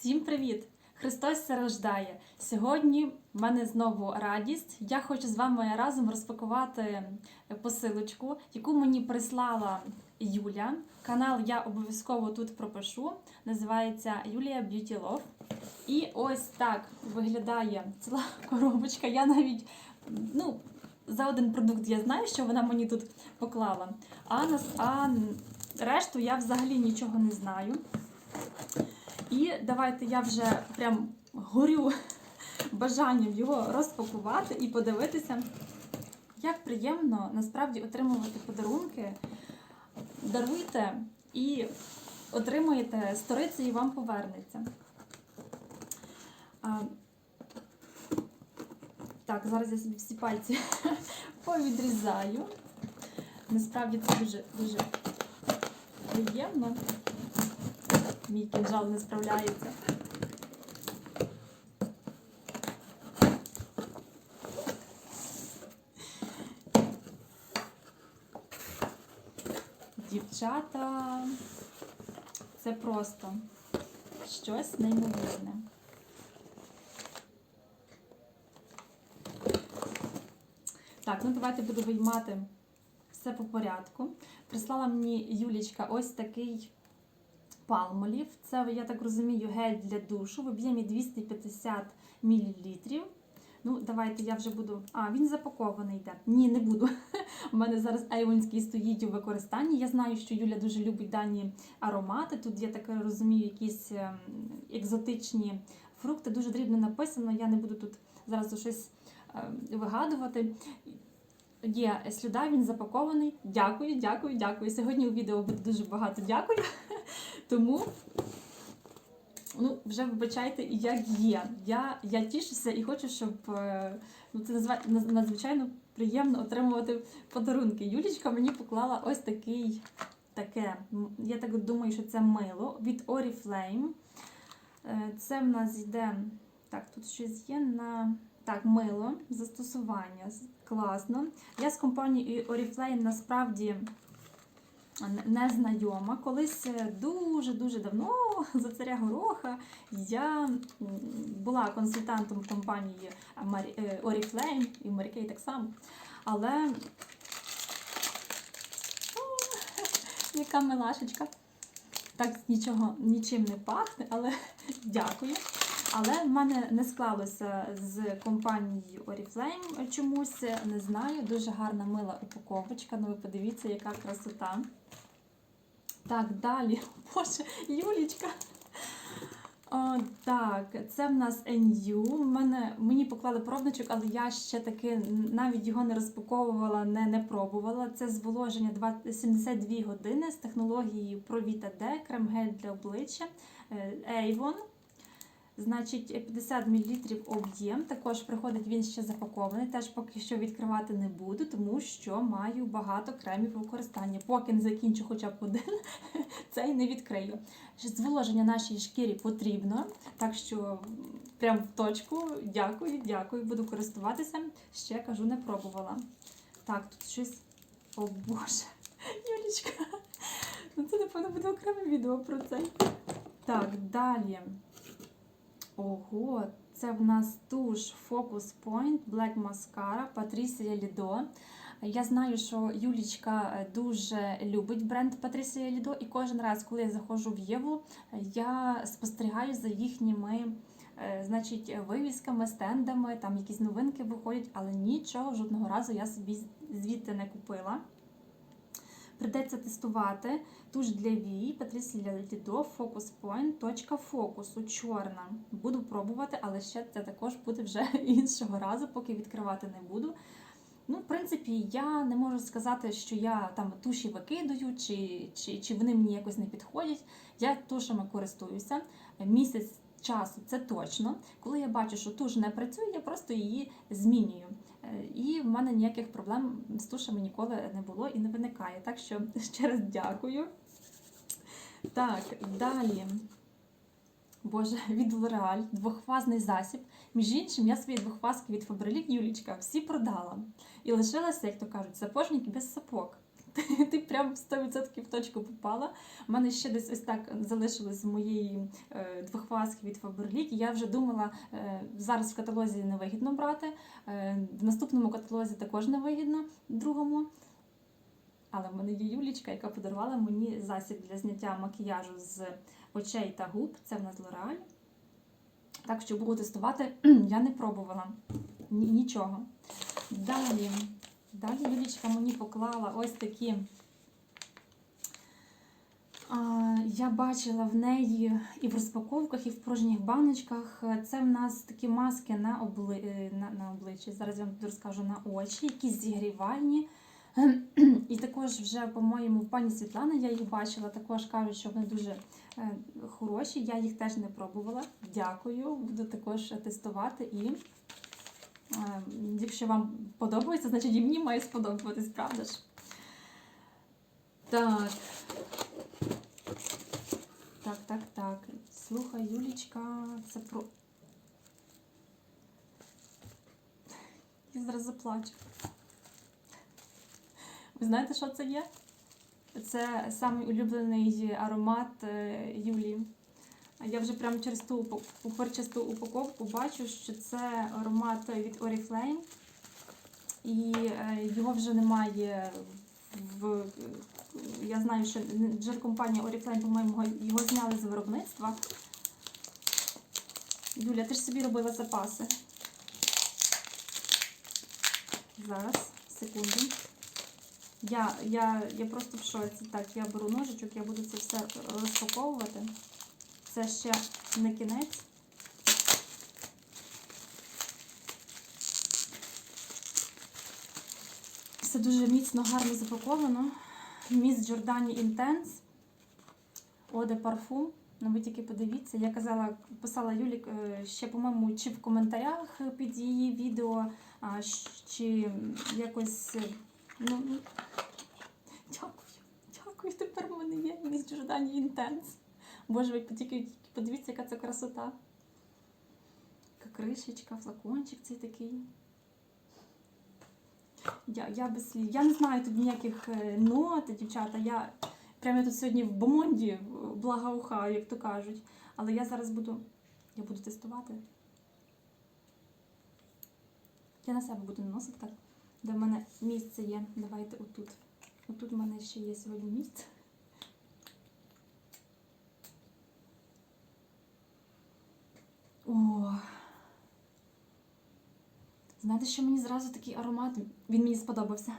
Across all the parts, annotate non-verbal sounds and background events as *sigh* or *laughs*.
Всім привіт! Христос рождає! Сьогодні в мене знову радість. Я хочу з вами разом розпакувати посилочку, яку мені прислала Юля. Канал я обов'язково тут пропишу. Називається Юлія Beauty Love. І ось так виглядає ціла *laughs* коробочка. Я навіть ну, за один продукт я знаю, що вона мені тут поклала. А, а решту я взагалі нічого не знаю. І давайте я вже прям горю *laughs* бажанням його розпакувати і подивитися, як приємно насправді отримувати подарунки. Даруйте і отримуєте сторицю і вам повернеться. Так, зараз я собі всі пальці *laughs* повідрізаю. Насправді це дуже дуже приємно. Мій кінжал не справляється. Дівчата, це просто щось неймовірне. Так, ну давайте буду виймати все по порядку. Прислала мені Юлічка ось такий палмолів. Це, я так розумію, гель для душу в об'ємі 250 мл. Ну, давайте я вже буду. А, він запакований йде. Ні, не буду. У мене зараз Ейвонський стоїть у використанні. Я знаю, що Юля дуже любить дані аромати. Тут, я так розумію, якісь ем, екзотичні фрукти. Дуже дрібно написано. Я не буду тут зараз щось ем, вигадувати. Є слюда, він запакований. Дякую, дякую, дякую. Сьогодні у відео буде дуже багато дякую. Тому ну, вже вибачайте, як є. Я я тішуся і хочу, щоб е, ну, це надзвичайно приємно отримувати подарунки. Юлічка мені поклала ось такий, таке. Я так думаю, що це мило від Oriflame. Е, Це в нас йде. Так, тут щось є на. Так, мило, застосування. Класно. Я з компанією Oriflame насправді не- не. Колись дуже-дуже давно *laughs* за царя Гороха я була консультантом компанії е, Oriflame і Mary Kay так само. Але О, *laughs* яка милашечка. Так нічого нічим не пахне, але *laughs* дякую. Але в мене не склалося з компанією Oriflame чомусь, не знаю. Дуже гарна мила упаковочка. Ну ви подивіться, яка красота. Так, далі. *laughs* Боже, Юлічка. О, так, це в нас NU. Мене, мені поклали пробничок, але я ще таки навіть його не розпаковувала, не, не пробувала. Це зволоження 2 72 години з технологією Provita D, крем-гель для обличчя е, Avon. Значить, 50 мл об'єм. Також приходить він ще запакований. Теж поки що відкривати не буду, тому що маю багато кремів використання. Поки не закінчу хоча б один, *laughs* цей не відкрию. Зволоження нашій шкірі потрібно, так що прям в точку. Дякую, дякую. Буду користуватися. Ще кажу, не пробувала. Так, тут щось. О Боже, *laughs* Юлічка. Ну це напевно буде окреме відео про це. Так, далі. Ого, це в нас туш Focus Point Black Mascara Patricia Lido. Я знаю, що Юлічка е, дуже любить бренд Patricia Lido, і кожен раз, коли я заходжу в Єву, я спостерігаю за їхніми е, значить, вивісками, стендами, там якісь новинки виходять, але нічого жодного разу я собі звідти не купила. Придеться тестувати туш для вій Patricia Lido Focus Point точка фокусу чорна. Буду пробувати, але ще це також буде вже *laughs* іншого разу, поки відкривати не буду. Ну, в принципі, я не можу сказати, що я там туші викидаю, чи, чи, чи вони мені якось не підходять. Я тушами користуюся місяць часу, це точно. Коли я бачу, що туш не працює, я просто її змінюю. І в мене ніяких проблем з тушами ніколи не було і не виникає. Так що *laughs* ще раз дякую. Так, далі. Боже, *laughs* від Лореаль, двохфазний засіб. Між іншим, я свої двохфазки від Фабрилік Юлічка всі продала. І лишилася, як то кажуть, сапожник без сапог. *laughs* Ти, прям 100% в точку попала. У мене ще десь ось так залишилось з моєї е, двохваски від Faberlic. Я вже думала, е, зараз в каталозі невигідно брати, е, в наступному каталозі також невигідно, другому. Але в мене є Юлічка, яка подарувала мені засіб для зняття макіяжу з очей та губ. Це в нас L'Oreal. Так що буду тестувати, *clears throat* я не пробувала Ні- нічого. Далі, далі Юлічка мені поклала ось такі. Я бачила в неї і в розпаковках, і в порожніх баночках. Це в нас такі маски на, обли... е, на, на обличчі. Зараз я вам розкажу на очі, якісь зігрівальні. І також вже, по-моєму, в пані Світлани я їх бачила, також кажуть, що вони дуже е, хороші. Я їх теж не пробувала. Дякую. Буду також тестувати. І якщо вам подобається, значить і мені має сподобатись, правда ж? Так. Так, так, так. Слухай, Юлічка, це про. Я зараз заплачу. Ви знаєте, що це є? Це самий улюблений аромат е, Юлії. Я вже прямо через ту упак- упорчасту упаковку бачу, що це аромат від Oriflame. І е, його вже немає в. Я знаю, що джер-компанія Oriflame, по-моєму, його зняли з виробництва. Юля, ти ж собі робила запаси. Зараз, секунду. Я, я, я просто в шоці. Так, я беру ножичок, я буду це все розпаковувати. Це ще не кінець. Все дуже міцно, гарно запаковано. Міс Джордані Інтенс. Оде парфум. Ну, ви тільки подивіться. Я казала, писала Юлі е, ще, по-моєму, чи в коментарях під її відео, чи якось. е, Ну, ну, дякую. Дякую. Тепер в мене є міс Джордані Інтенс. Боже, ви тільки подивіться, яка це красота. Яка кришечка, флакончик цей такий. Я, я без слів. Я не знаю тут ніяких е, нот, дівчата. Я прямо тут сьогодні в бомонді благоухаю, як то кажуть. Але я зараз буду. Я буду тестувати. Я на себе буду наносити так. Де в мене місце є. Давайте отут. Отут в мене ще є сьогодні місце. О. Знаєте, що мені зразу такий аромат, він мені сподобався.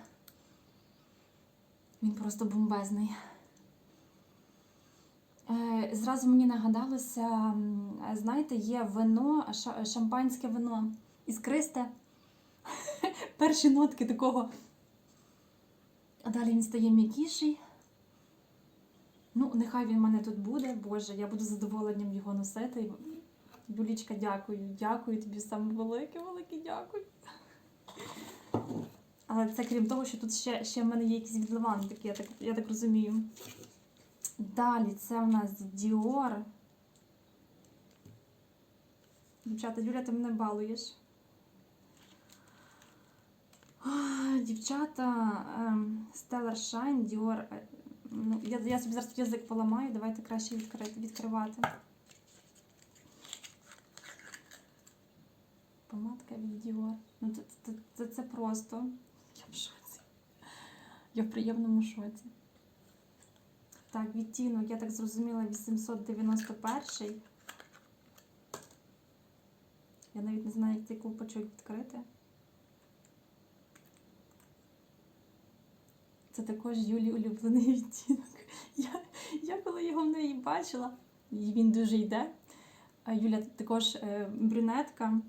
Він просто бомбезний. Е, Зразу мені нагадалося, знаєте, є вино, ша- шампанське вино іскристе. *laughs* Перші нотки такого. А далі він стає м'якіший. Ну, нехай він в мене тут буде. Боже, я буду задоволенням його носити. Юлічка, дякую. Дякую тобі саме велике, велике дякую. Але це крім того, що тут ще, ще в мене є якісь відливани, такі, я так, я так розумію. Далі це у нас Dior. Дівчата, Юля, ти мене балуєш. Дівчата, ем, Stellar Shine, Dior. е, Ну, я, я собі зараз язик поламаю, давайте краще відкрити, відкривати. Помадка від Dior. Ну, це, це, це, це просто. Я в шоці. Я в приємному шоці. Так, відтінок, я так зрозуміла, 891. Я навіть не знаю, як цей клубочок відкрити. Це також Юлі улюблений *laughs* відтінок. Я, я коли його в неї бачила, він дуже йде. Юля також е, брюнетка.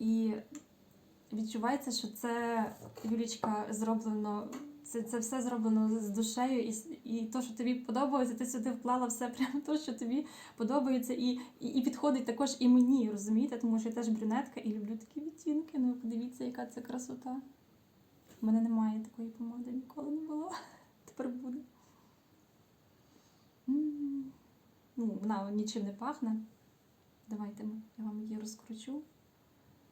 І відчувається, що це Юлічка зроблено. Це, це все зроблено з душею, і, і то, що тобі подобається, ти сюди вклала все прямо *laughs* то, що тобі подобається, і, і, і підходить також і мені, розумієте? Тому що я теж брюнетка і люблю такі відтінки. Ну, подивіться, яка це красота. У мене немає такої помади, ніколи не було. *laughs* Тепер буде. Ну, вона нічим не пахне. Давайте я вам її розкручу.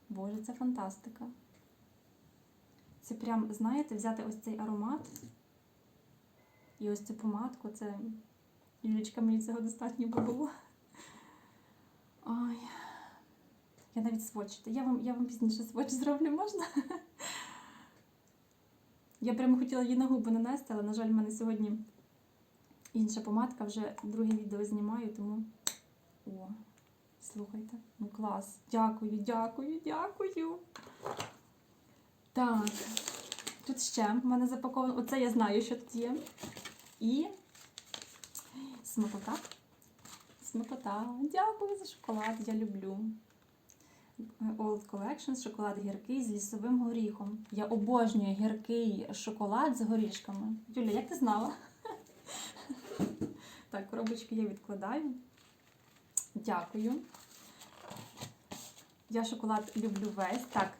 Боже, це фантастика. Це прям, знаєте, взяти ось цей аромат І ось цю помадку, це Юлічка, мені цього достатньо було. Ой. Я навіть сводч. Я вам, я вам пізніше сводч зроблю, можна? Я прямо хотіла її на губи нанести, але, на жаль, в мене сьогодні інша помадка, вже друге відео знімаю, тому. Слухайте, ну клас. Дякую, дякую, дякую. Так, тут ще в мене запаковано. Оце я знаю, що тут є. І смакота. Смакота. Дякую за шоколад, я люблю. Old Collection, шоколад гіркий з лісовим горіхом. Я обожнюю гіркий шоколад з горішками. Юля, як ти знала? *laughs* Так, коробочки я відкладаю. Дякую. Я шоколад люблю весь. Так,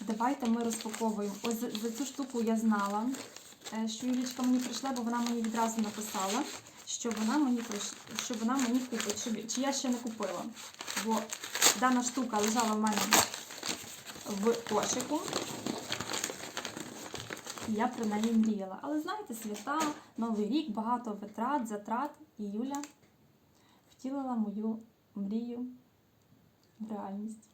давайте ми розпаковуємо. Ось за, цю штуку я знала, е, що Юлічка мені прийшла, бо вона мені відразу написала, що вона мені прийш... що вона мені купить, що... чи я ще не купила. Бо дана штука лежала в мене в кошику. Я про неї мріяла. Але знаєте, свята, Новий рік, багато витрат, затрат. І Юля втілила мою мрію в реальність.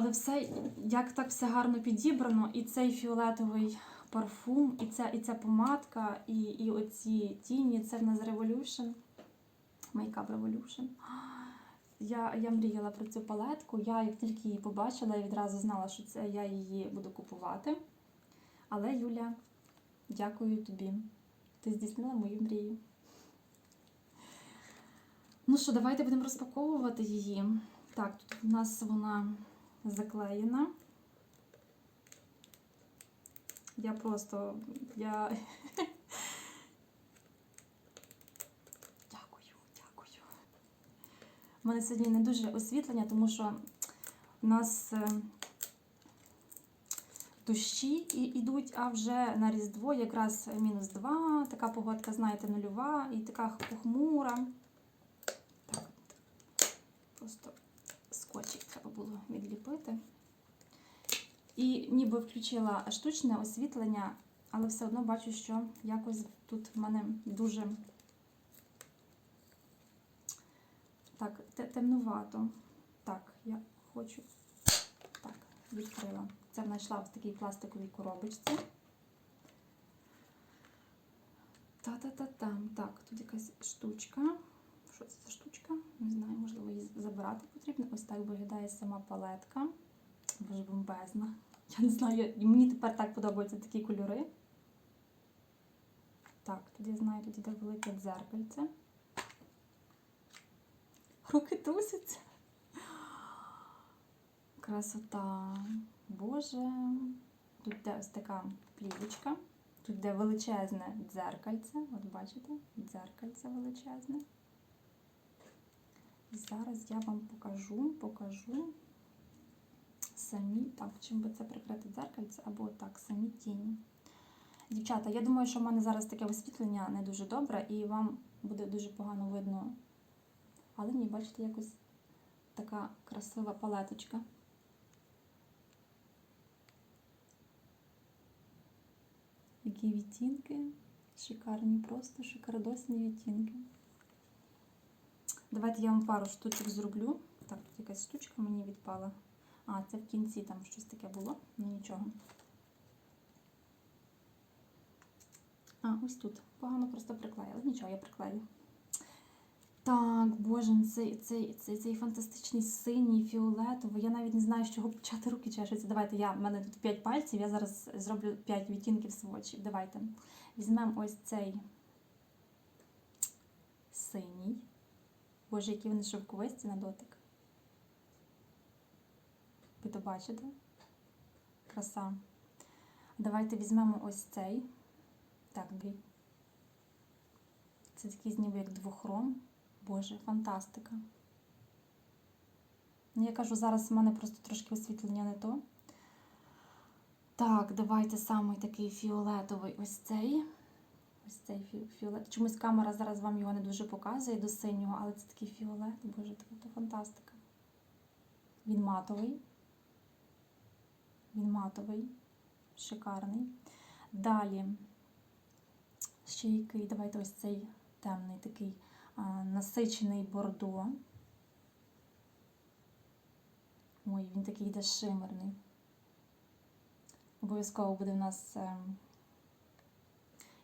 Але все, як так все гарно підібрано, і цей фіолетовий парфум, і ця, і ця помадка, і, і оці тіні, це в нас Revolution. Makeup Revolution. Я, я мріяла про цю палетку. Я як тільки її побачила, я відразу знала, що це я її буду купувати. Але, Юля, дякую тобі. Ти здійснила мою мрію. Ну що, давайте будемо розпаковувати її. Так, тут у нас вона заклеєна. Я просто. Я... Дякую, дякую. У мене сьогодні не дуже освітлення, тому що у нас е, дощі і- йдуть, а вже на Різдво якраз мінус 2, така погодка, знаєте, нульова і така похмура. Так, просто було відліпити. І ніби включила штучне освітлення, але все одно бачу, що якось тут в мене дуже так, темнувато. Так, я хочу. Так, відкрила. Це знайшла в такій пластиковій коробочці. Та-та-та-там. Так, тут якась штучка. Що це за штучка? Не знаю, можливо, її забирати потрібно. Ось так виглядає сама палетка. Боже, бомбезна. Я не знаю, мені тепер так подобаються такі кольори. Так, тут я знаю, тут іде велике дзеркальце. Руки трусяться. Красота. Боже. Тут де ось така плівочка. Тут де величезне дзеркальце. От бачите, дзеркальце величезне. Зараз я вам покажу, покажу самі, так, чим би це прикрити дзеркальце, або так, самі тіні. Дівчата, я думаю, що в мене зараз таке освітлення не дуже добре, і вам буде дуже погано видно. Але ні, бачите, якось така красива палеточка. Які відтінки. Шикарні, просто шикардосні відтінки. Давайте я вам пару штучок зроблю. Так, тут якась штучка мені відпала. А, це в кінці там щось таке було, ну нічого. А, ось тут. Погано просто приклеїла. Нічого, я приклею. Так, боже, ну цей, цей, цей, цей фантастичний синій, фіолетовий. Я навіть не знаю, з чого почати руки чешуться. Давайте я, в мене тут 5 пальців, я зараз зроблю 5 відтінків свочів. Давайте. Візьмемо ось цей синій. Боже, які вони шовковисті на дотик. Ви то бачите? Краса. Давайте візьмемо ось цей. Так, дві. Це такий ніби як двохром. Боже, фантастика. Ну, я кажу, зараз в мене просто трошки освітлення не то. Так, давайте самий такий фіолетовий ось цей. Ось цей фіолет. Чомусь камера зараз вам його не дуже показує до синього, але це такий фіолет. Боже, це, фантастика. Він матовий. Він матовий. Шикарний. Далі Ще який, давайте ось цей темний такий а, насичений бордо. Ой, він такий йде шимерний. Обов'язково буде в нас.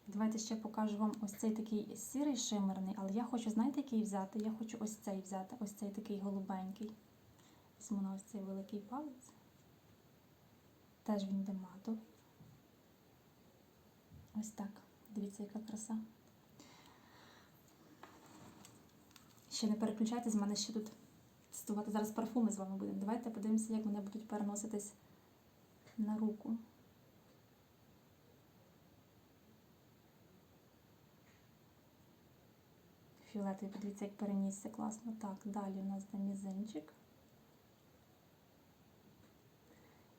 Давайте ще покажу вам ось цей такий сірий шимерний, але я хочу, знаєте, який взяти? Я хочу ось цей взяти, ось цей такий голубенький. Візьму на ось цей великий палець. Теж він йде матовий. Ось так. Дивіться, яка краса. Ще не переключайтесь, з мене ще тут тестувати. Зараз парфуми з вами будемо. Давайте подивимося, як вони будуть переноситись на руку. Фіолетовий, подивіться, як перенісся класно. Так, далі у нас де мізинчик.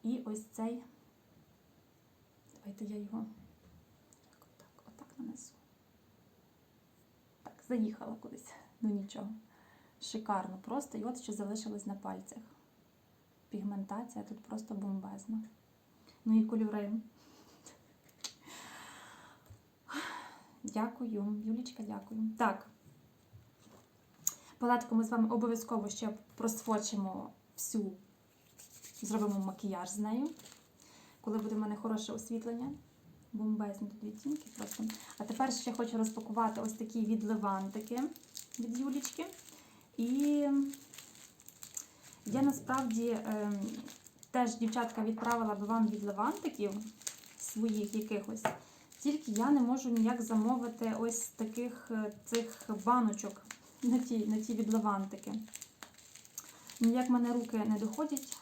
І ось цей. Давайте я його так, отак, отак нанесу. Так, заїхала кудись. Ну нічого. Шикарно просто. І от що залишилось на пальцях. Пігментація тут просто бомбезна. Ну і кольори. Дякую, Юлічка, дякую. Так. Палетку ми з вами обов'язково ще просфочимо всю, зробимо макіяж з нею. Коли буде в мене хороше освітлення. Бомбезні тут відтінки просто. А тепер ще хочу розпакувати ось такі відливантики від Юлічки. І я насправді ем, теж, дівчатка, відправила би вам відливантиків своїх якихось. Тільки я не можу ніяк замовити ось таких е, цих баночок на ті, на ті відливантики. Ніяк в мене руки не доходять,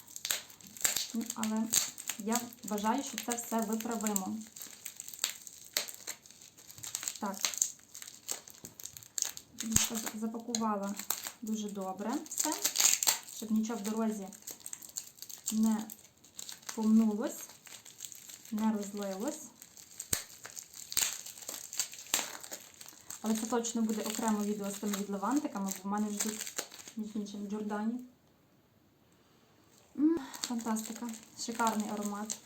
ну, але я вважаю, що це все виправимо. Так, запакувала дуже добре все, щоб нічого в дорозі не помнулось, не розлилось. Але це точно буде окремо відео з тими відливантиками, бо в мене вже тут, між іншим, Джордані. М, Фантастика. Шикарний аромат.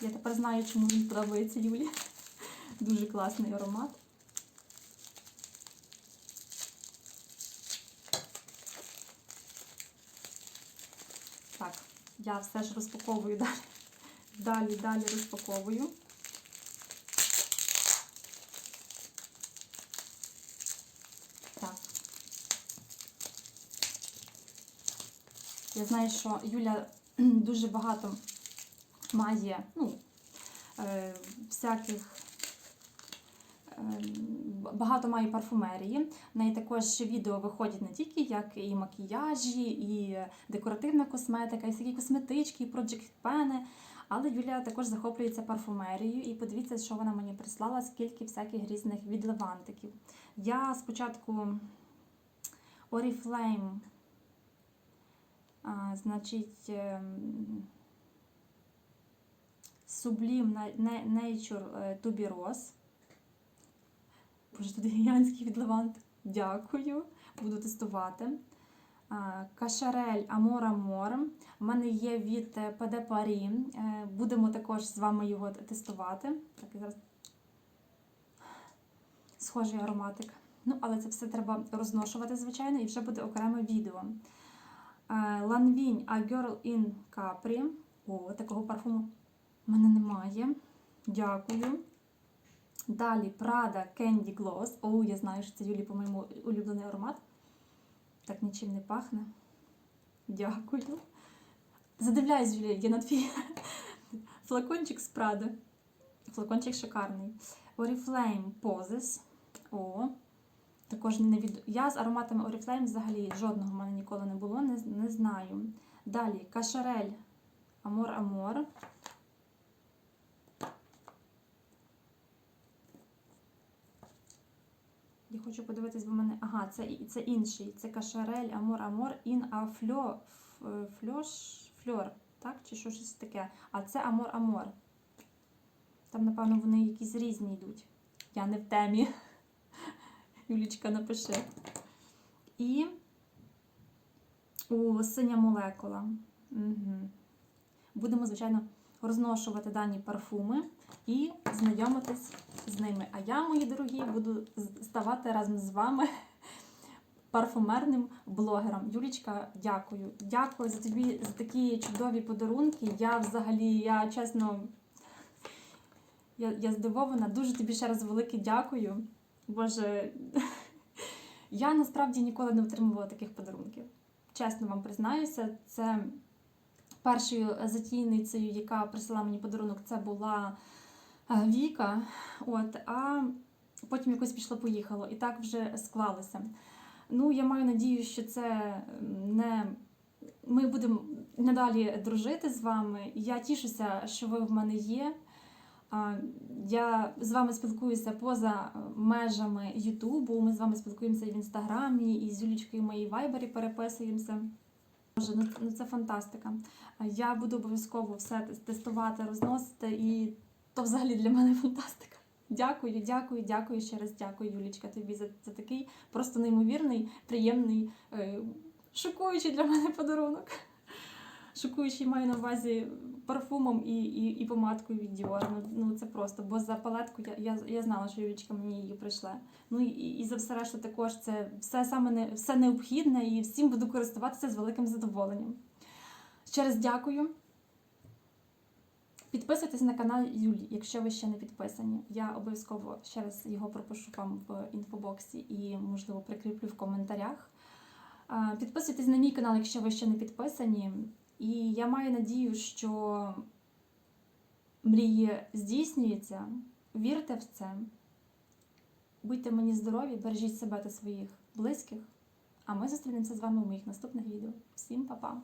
Я тепер знаю, чому він подобається Юлі. *laughs* Дуже класний аромат. Так, я все ж розпаковую *laughs* далі. Далі, далі розпаковую. Так. Я знаю, що Юля *clears throat* дуже багато має, ну, е, всяких е, багато має парфумерії. В неї також відео виходять не тільки як і макіяжі, і декоративна косметика, і всякі косметички, і проджект пени. Але Юля також захоплюється парфумерією. І подивіться, що вона мені прислала, скільки всяких різних відливантиків. Я спочатку Oriflame, значить, ем, Na- Nature е, Боже, тут гігантський відливант. Дякую. Буду тестувати. Кашарель Амор Амор. У мене є від е, PD Paris. Е, Будемо також з вами його тестувати. Так, зараз схожий ароматик. Ну, але це все треба розношувати, звичайно, і вже буде окреме відео. Ланвінь A Girl in Capri. О, такого парфуму в мене немає. Дякую. Далі Prada Candy Gloss. О, я знаю, що це Юлі, по-моєму, улюблений аромат. Так нічим не пахне. Дякую. Задивляюсь, Юлія, є на твій *laughs* флакончик з Prada. Флакончик шикарний. Oriflame Poses. О, також не від... Я з ароматами Oriflame взагалі жодного в мене ніколи не було, не, не знаю. Далі Кашарель Амор Амор. Я хочу подивитись, бо в мене. Ага, це, це інший. Це Кашарель Амор Амор Ін Афльо Фльош Фльор. Так? Чи що щось таке? А це Амор Амор. Там, напевно, вони якісь різні йдуть. Я не в темі. Юлічка напиши. І о, синя молекула. Угу. Будемо, звичайно, розношувати дані парфуми і знайомитись з ними. А я, мої дорогі, буду ставати разом з вами *laughs* парфумерним блогером. Юлічка, дякую. Дякую за тобі за такі чудові подарунки. Я взагалі, я чесно, я, я здивована. Дуже тобі ще раз велике дякую. Боже, *laughs* я насправді ніколи не отримувала таких подарунків. Чесно вам признаюся, це першою затійницею, яка присилала мені подарунок, це була е, Віка. От, а потім якось пішло-поїхало. І так вже склалося. Ну, я маю надію, що це не. Ми будемо надалі дружити з вами. Я тішуся, що ви в мене є. Я з вами спілкуюся поза е, межами Ютубу. Ми з вами спілкуємося і в інстаграмі, і з Юлічкою моїй вайбері переписуємося. Боже, ну, ну це фантастика. Я буду обов'язково все тестувати, розносити, і то взагалі для мене фантастика. Дякую, дякую, дякую ще раз. Дякую, Юлічка, тобі за, за такий просто неймовірний, приємний, е, шокуючий для мене подарунок. Шокуючий маю на увазі парфумом і, і, і помадкою від Dior. Ну, ну це просто, бо за палетку я, я, я знала, що Юлічка мені її прийшле. Ну і, і за все решта також це все саме не все необхідне і всім буду користуватися з великим задоволенням. Ще раз дякую. Підписуйтесь на канал Юлі, якщо ви ще не підписані. Я обов'язково ще раз його пропишу вам в інфобоксі і, можливо, прикріплю в коментарях. Підписуйтесь на мій канал, якщо ви ще не підписані. І я маю надію, що мрії здійснюються. Вірте в це. Будьте мені здорові, бережіть себе та своїх близьких. А ми зустрінемося з вами у моїх наступних відео. Всім па-па!